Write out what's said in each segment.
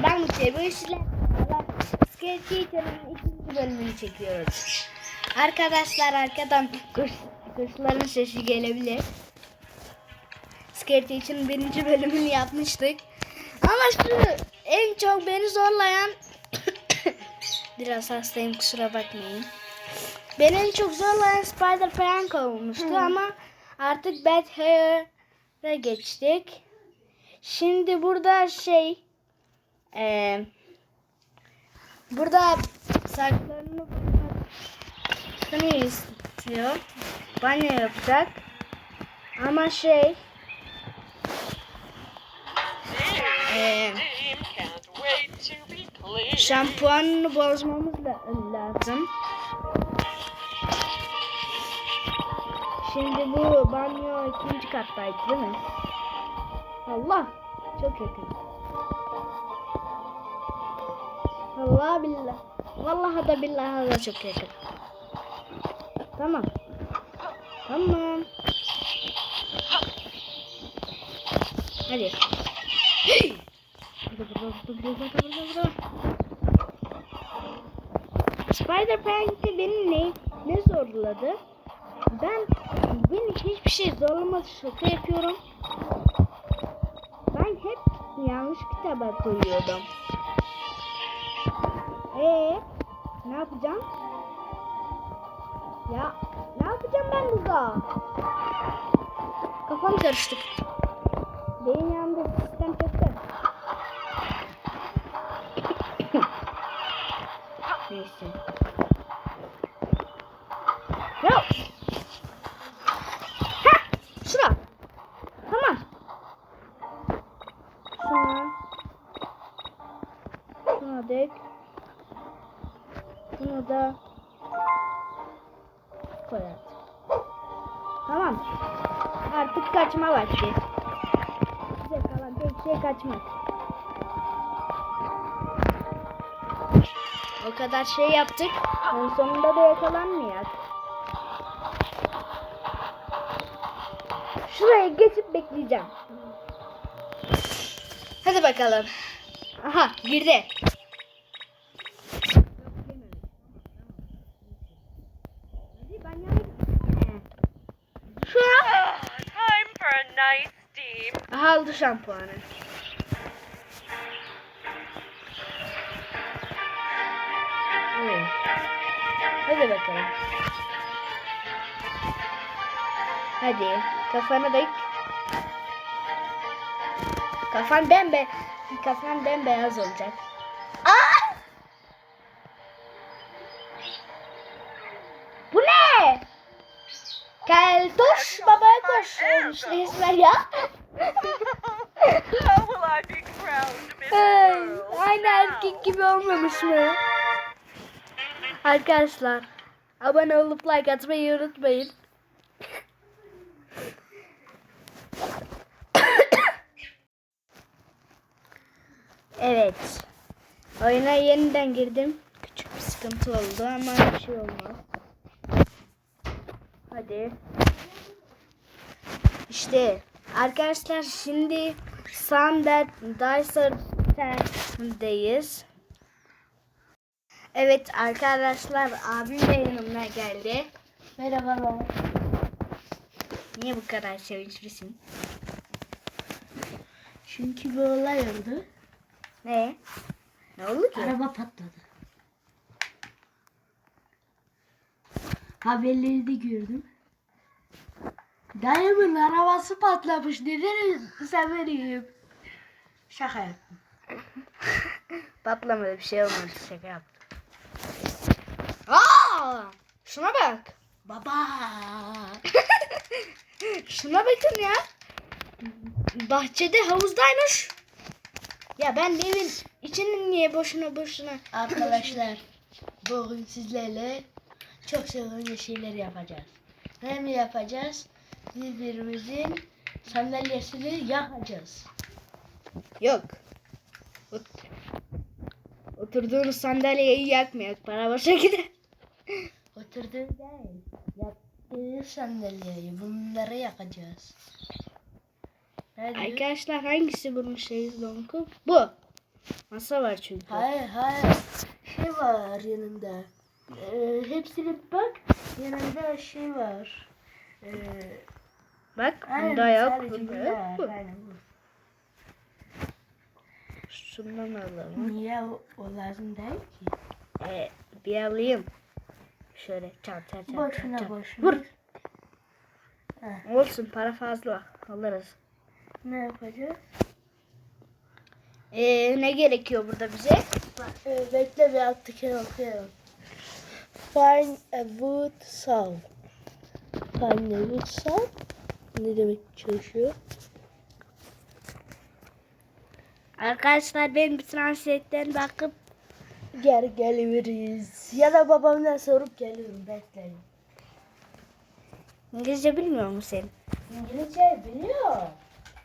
Oradan şey bu işler. Skate Teacher'ın ikinci bölümünü çekiyoruz. Arkadaşlar arkadan kuş, kuşların sesi gelebilir. Skate Teacher'ın birinci bölümünü yapmıştık. Ama şu en çok beni zorlayan biraz hastayım kusura bakmayın. Beni en çok zorlayan Spider Prank olmuştu ama artık Bad Hair'e geçtik. Şimdi burada şey eee burada saçlarını boyamasını istiyor. Banyo yapacak. Ama şey clean. şampuanını bozmamız lazım. Şimdi bu banyo ikinci kattaydı değil mi? Allah çok yakın. Allah billah. Vallahi da billahi da çok yakın. Tamam. Tamam. Hadi. Burada burada burada burada burada burada. Spider Prank'te beni ne, ne zorladı? Ben beni hiçbir şey zorlamadı şaka yapıyorum. Ben hep yanlış kitaba koyuyordum. Ee, ne yapacağım? Ya ne yapacağım ben burada? Kafam karıştı. Beyin yandı. Sistem çöktü. Neyse. Yok. Ha! Şura. Tamam. Şuna. Şuna dök. Bunu da koy. Tamam. Artık kaçma vakti. Bize kalan tek şey kaçmak. O kadar şey yaptık. En sonunda da yakalanmayacak. Şuraya geçip bekleyeceğim. Hadi bakalım. Aha girdi. Şuna. Time for a nice steam. Aha aldı şampuanı. Evet. Hadi bakalım. Hadi kafanı dik. Kafan bembe kafan bembeyaz olacak. Aa! Miss Ay, World Aynı erkek gibi olmamış mı? Arkadaşlar abone olup like atmayı unutmayın. evet. Oyuna yeniden girdim. Küçük bir sıkıntı oldu ama bir şey olmaz. Hadi. İşte arkadaşlar şimdi Sundet Dyser'deyiz. Evet arkadaşlar abim de yanımda geldi. Merhabalar. Niye bu kadar sevinçlisin? Çünkü bir olay oldu. Ne? Ne oldu ki? Araba patladı. Haberleri de gördüm. Dayımın arabası patlamış. Neden severiyim? Şaka yaptım. Patlamadı bir şey olmadı şaka yaptım. Aa! Şuna bak. Baba. Şuna bakın ya. Bahçede havuzdaymış. Ya ben de evin içini niye boşuna boşuna Arkadaşlar bugün sizlerle çok sevimli şeyler yapacağız. Ne mi yapacağız? Birbirimizin sandalyesini yakacağız. Yok. Ot- Oturduğunuz sandalyeyi yakmıyor. Para boşa gider. Oturduğu değil. Yaptığı sandalyeyi bunları yakacağız. Diyor? Arkadaşlar hangisi bunun şeyi donku? Bu. Masa var çünkü. Hayır hayır. Şey var yanında. Ee, hepsine bak. Yanında şey var. Ee, Bak bunda yok. Bunda yok. Şundan alalım. Niye o, o lazım değil ki? Ee, bir alayım. Şöyle çat çat çat. Boşuna çat, boşuna. Vur. Heh. Olsun para fazla. Alırız. Ne yapacağız? Ee, ne gerekiyor burada bize? Ee, bekle bir alttaki okuyalım. Find a wood saw. Find a wood saw. Ne demek çalışıyor? Arkadaşlar ben bir translate'den bakıp Geri geliriz. Ya da babamdan sorup geliyorum bekleyin. İngilizce bilmiyor musun sen? İngilizce biliyor.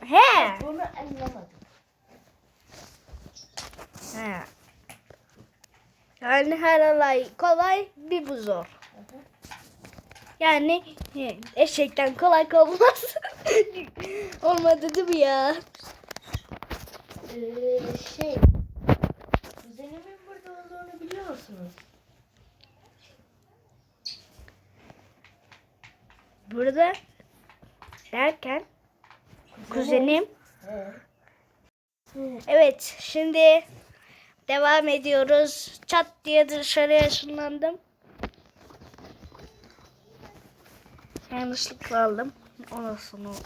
He. Bunu anlamadım. He. Yani her olay kolay bir bu zor. Yani he, eşekten kolay olmaz. Olmadı değil mi ya? Ee, şey. Kuzenimin burada olduğunu biliyor musunuz? Burada derken kuzenim. He. Evet şimdi devam ediyoruz. Çat diye dışarıya ışınlandım. Yanlışlıkla aldım. Olsun.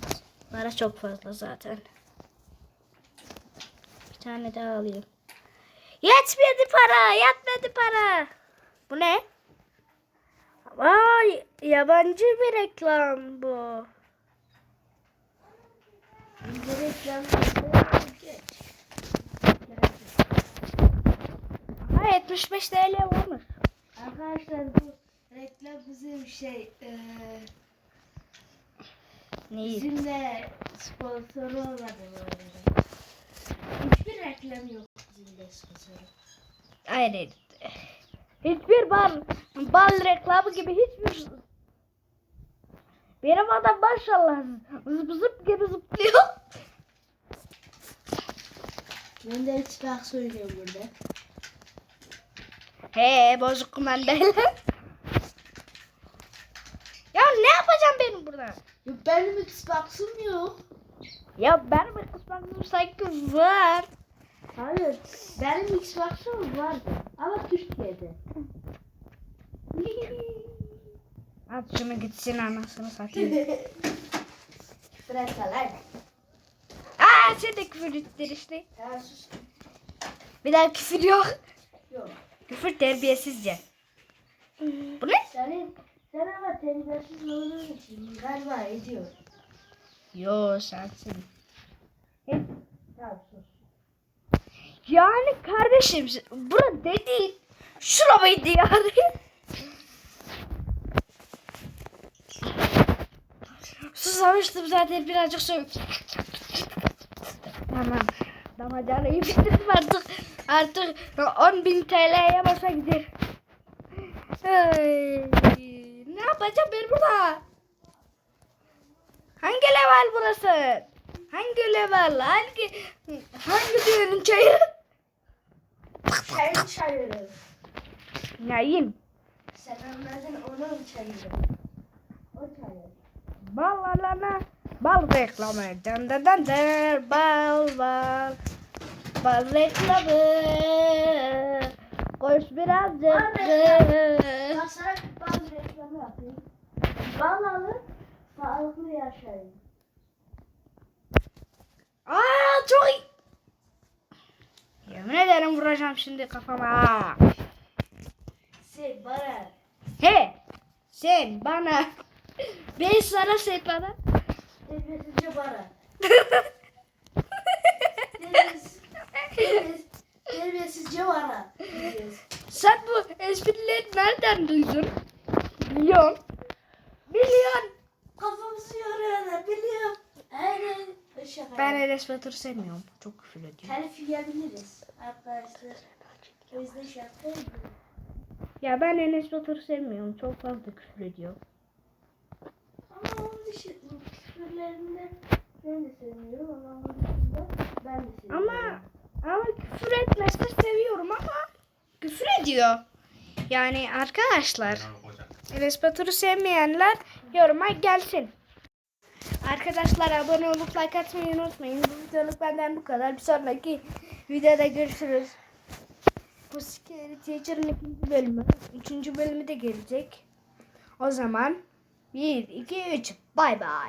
Para çok fazla zaten. Bir tane daha alayım. Yetmedi para. Yetmedi para. Bu ne? Vay yabancı bir reklam bu. Bir reklam. Ha 75 TL olmuş. Arkadaşlar bu reklam bizim şey eee Neyi? bizimle sponsoru olmadı bu arada. Hiçbir reklam yok bizimle sponsoru. Aynen. Hiçbir bal, bal reklamı gibi hiçbir benim adam maşallah zıp zıp gibi zıplıyor. Ben de Xbox oynuyorum burada. He bozuk kumandayla. ya ne yapacağım benim burada? Yok benim Xbox'um yok. Ya benim kısmım sanki var. Hayır. Benim Xbox'um vardı. Ama Türkiye'de. At şunu gitsin anasını satayım. Bırak lan. Aa sen de küfür ettin işte. Ya sus. Bir daha küfür yok. Yok. Küfür terbiyesizce. Sen ama terbiyesiz olduğun için galiba ediyor. Yo sensin. Tamam sus. Yani kardeşim bura dediğin şura mıydı yani? Susamıştım zaten birazcık su. Tamam. Damacanayı bitirdim artık. Artık 10 bin TL'ye basa gider. Ay, ne yapacağım ben burada? Hangi level burası? Hangi level? Hangi hangi düğünün çayı? Kendi çayırı. Neyin? Sen anladın onun çayırı. O çayır. Bal alana bal reklamı. Dın dın dın dın. Bal bal. Bal reklamı. Koş birazcık. Ben sana bazı reklamı yapayım. Bal alın, sağlıklı yaşayın. Aa çok iyi. Yemin ederim vuracağım şimdi kafama. Sen bana. He. Sen bana. Ben sana sen bana. Terbiyesizce bana. Batur sevmiyorum. Çok küfür ediyor. Telif yiyebiliriz arkadaşlar. O yüzden şaka yapıyorum. Ya ben Enes Batur'u sevmiyorum. Çok fazla küfür ediyor. Ama onun dışında küfürlerinde ben de sevmiyorum ama onun dışında ben de seviyorum. Ama Ama küfür etmezse seviyorum ama küfür ediyor. Yani arkadaşlar Enes Batur'u sevmeyenler yoruma gelsin. Arkadaşlar abone olup like atmayı unutmayın. Bu videoluk benden bu kadar. Bir sonraki videoda görüşürüz. Bu Scary Teacher'ın ikinci bölümü. Üçüncü bölümü de gelecek. O zaman 1, 2, 3. Bay bay.